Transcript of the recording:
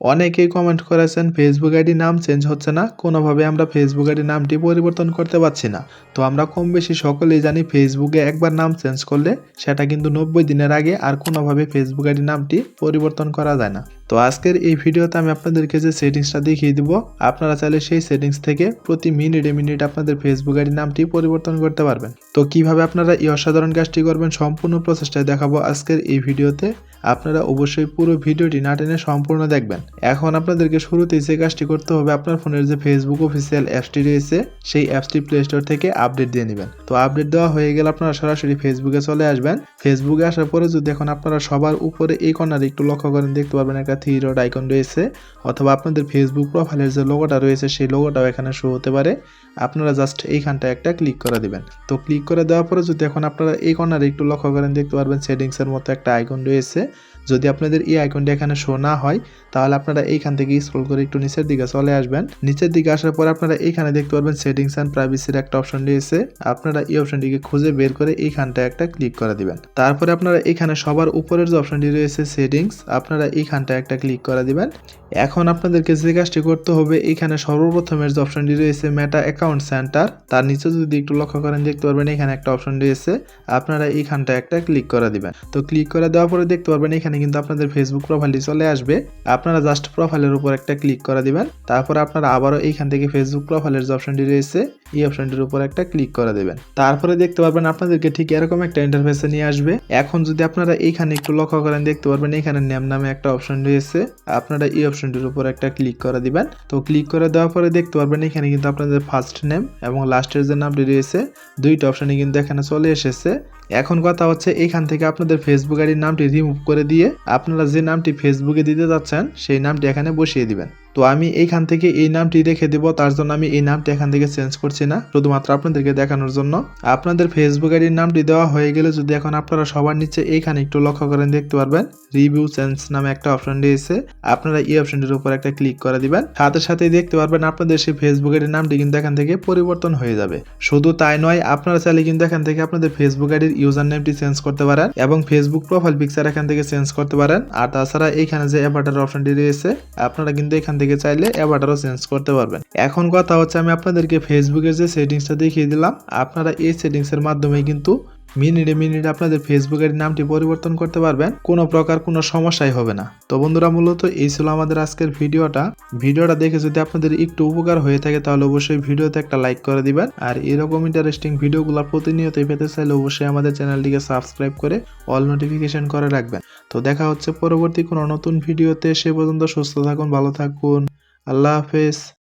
অনেকেই কমেন্ট করেছেন Facebook ID নাম চেঞ্জ হচ্ছে না, কোনোভাবে আমরা ফেসবুক আইডি নামটি পরিবর্তন করতে পারছি না। তো আমরা কম বেশি সকলেই জানি ফেসবুকে একবার নাম চেঞ্জ করলে সেটা কিন্তু নব্বই দিনের আগে আর কোনোভাবে ফেসবুক আইডি নামটি পরিবর্তন করা যায় না। তো আজকের এই ভিডিওতে আমি আপনাদেরকে যে সেটিংসটা দেখিয়ে দিব, আপনারা চাইলে সেই সেটিংস থেকে প্রতি মিনিটে মিনিট আপনাদের ফেসবুক আইডি নামটি পরিবর্তন করতে পারবেন। তো কীভাবে আপনারা এই অসাধারণ কাজটি করবেন সম্পূর্ণ প্রচেষ্টায় দেখাবো আজকের এই ভিডিওতে। আপনারা অবশ্যই পুরো ভিডিওটি না টেনে সম্পূর্ণ দেখবেন। এখন আপনাদেরকে শুরুতেই যে কাজটি করতে হবে, আপনার ফোনের যে ফেসবুক অফিসিয়াল অ্যাপসটি রয়েছে, সেই অ্যাপসটি প্লে স্টোর থেকে আপডেট দিয়ে নেবেন। তো আপডেট দেওয়া হয়ে গেলে আপনারা সরাসরি ফেসবুকে চলে আসবেন। ফেসবুকে আসার পরে যদি এখন আপনারা সবার উপরে এই কর্নারে একটু লক্ষ্য করেন, দেখতে পারবেন একটা থ্রি ডট আইকন রয়েছে, অথবা আপনাদের ফেসবুক প্রোফাইলের যে লোগোটা রয়েছে, সেই লোগোটাও এখানে শো হতে পারে। আপনারা জাস্ট এইখানটা একটা ক্লিক করে দিবেন। তো ক্লিক করে দেওয়ার পরে যদি এখন আপনারা এই কর্নারে একটু লক্ষ্য করেন, দেখতে পারবেন সেটিংসের মতো একটা আইকন রয়েছে। যদি আপনাদের এই আইকনটি এখানে শো না হয়, তাহলে আপনারা এইখান থেকে স্ক্রল করে একটু নিচের দিকে চলে আসবেন। নিচের দিকে আসার পর আপনারা এইখানে দেখতে পারবেন সেটিংস অ্যান্ড প্রাইভেসির একটা অপশন রয়েছে। আপনারা এই অপশনটিকে খুঁজে বের করে এইখানটা একটা ক্লিক করে দিবেন। তারপরে আপনারা এখানে সবার উপরের যে অপশনটি রয়েছে সেটিংস আপনারা এইখানটা একটা ক্লিক করা দিবেন। এখন আপনাদেরকে যে কাজটি করতে হবে, এখানে সর্বপ্রথমের যে অপশনটি রয়েছে মেটা অ্যাকাউন্ট সেন্টার তার নিচে যদি একটু লক্ষ্য করেন, দেখতে পারবেন এখানে একটা অপশন রয়েছে, আপনারা এইখানটা একটা ক্লিক করে দিবেন। তো ক্লিক করে দেওয়ার পরে দেখতে পারবেন এখানে কিন্তু আপনাদের ফেসবুক প্রোফাইলটি চলে আসবে। আপনারা জাস্ট প্রোফাইলের উপর একটা ক্লিক করে দিবেন, তারপর আপনারা আবারও এইখান থেকে ফেসবুক প্রোফাইলের যে অপশনটি রয়েছে এই অপশনটির উপর একটা ক্লিক করে দেবেন। তারপরে দেখতে পারবেন আপনাদেরকে ঠিক এরকম একটা ইন্টারফেসে নিয়ে আসবে। এখন যদি আপনারা এইখানে একটু লক্ষ্য করেন, দেখতে পারবেন এখানে নেম নামে একটা অপশন রয়েছে। আপনারা এই অপশনটির উপর একটা ক্লিক করে দিবেন। তো ক্লিক করে দেওয়ার পরে দেখতে পারবেন এখানে কিন্তু আপনাদের ফার্স্ট নেম এবং লাস্টের যে নামটি রয়েছে, দুইটা অপশনই কিন্তু এখানে চলে এসেছে। এখন কথা হচ্ছে এখান থেকে আপনাদের ফেসবুক আইডির নামটি রিমুভ করে দিয়ে আপনারা যে নামটি ফেসবুকে দিতে যাচ্ছেন, সেই নামটি এখানে বসিয়ে দিবেন। তো আমি এইখান থেকে এই নামটি রেখে দেব, তার জন্য আমি এই নামটি এখান থেকে চেঞ্জ করছি না, শুধুমাত্র আপনাদেরকে দেখানোর জন্য। আপনাদের ফেসবুক আইডির নামটি দেওয়া হয়ে গেলে যদি এখন আপনারা সবার নিচে এইখানে একটু লক্ষ্য করেন, দেখতে পারবেন রিভিউ চেঞ্জ নামে একটা অপশন রয়েছে। আপনারা এই অপশনটির উপর একটা ক্লিক করে দিবেন, সাথে সাথে দেখতে পারবেন আপনাদের সেই ফেসবুক আইডির নামটি কিন্তু এখান থেকে পরিবর্তন হয়ে যাবে। শুধু তাই নয়, আপনারা চাইলে কিন্তু এখান থেকে আপনাদের ফেসবুক আইডির ইউজার নেমটি চেঞ্জ করতে পারেন এবং ফেসবুক প্রোফাইল পিকচার এখান থেকে চেঞ্জ করতে পারেন। আর তাছাড়া এইখানে যে অ্যাভাটার অপশনটি রয়েছে, আপনারা কিন্তু এখান থেকে চাইলে অ্যাভাটারও চেঞ্জ করতে পারবেন। এখন কথা হচ্ছে আমি আপনাদেরকে ফেসবুকের যে সেটিংসটা দেখিয়ে দিলাম, আপনারা এই সেটিংসের মাধ্যমে কিন্তু মিনিটে মিনিটে আপনাদের ফেসবুকের নামটি পরিবর্তন করতে পারবেন। কোনো প্রকার কোনো সমস্যাই হবে না। তো বন্ধুরা, মূলত এই ছিল আমাদের আজকের ভিডিওটা। ভিডিওটা দেখে যদি আপনাদের একটু উপকার হয়ে থাকে, তাহলে অবশ্যই ভিডিওতে একটা লাইক করে দিবেন। আর এরকম ইন্টারেস্টিং ভিডিওগুলো প্রতিনিয়তই পেতে চাইলে অবশ্যই আমাদের চ্যানেলটিকে সাবস্ক্রাইব করে অল নোটিফিকেশন করে রাখবেন। তো দেখা হচ্ছে পরবর্তী কোনো নতুন ভিডিওতে। সে পর্যন্ত সুস্থ থাকুন, ভালো থাকুন। আল্লাহ হাফেজ।